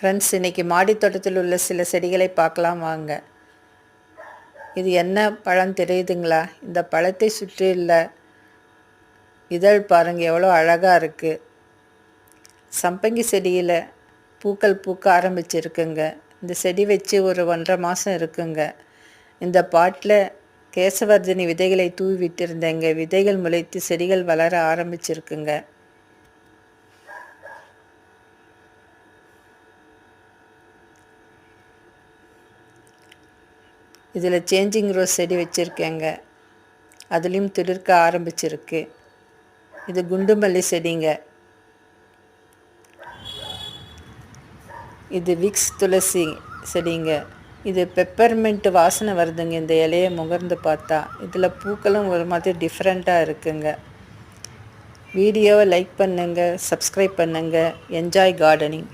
Friends இன்றைக்கி மாடித்தோட்டத்தில் உள்ள சில செடிகளை பார்க்கலாம் வாங்க. இது என்ன பழம் தெரியுதுங்களா? இந்த பழத்தை சுற்றியுள்ள இதழ் பாருங்க எவ்வளோ அழகாக இருக்குது சம்பங்கி செடியில் பூக்கள் பூக்க ஆரம்பிச்சிருக்குங்க. இந்த செடி வச்சு ஒரு ஒன்றரை மாதம் இருக்குங்க. இந்த பாட்டில் கேசவர்தினி விதைகளை தூவி விட்டிருந்தேங்க. விதைகள் முளைத்து செடிகள் வளர ஆரம்பிச்சிருக்குங்க. இதில் சேஞ்சிங் ரோஸ் செடி வச்சுருக்கேங்க. அதுலேயும் துளிர்க்க ஆரம்பிச்சிருக்கு. இது குண்டுமல்லி செடிங்க. இது விக்ஸ் துளசி செடிங்க. இது பெப்பர்மெண்ட் வாசனை வருதுங்க. இந்த இலையை முகர்ந்து பார்த்தா. இதில் பூக்களும் ஒரு மாதிரி டிஃப்ரெண்ட்டாக இருக்குங்க. வீடியோவை லைக் பண்ணுங்கள் சப்ஸ்கிரைப் பண்ணுங்கள் என்ஜாய் கார்டனிங்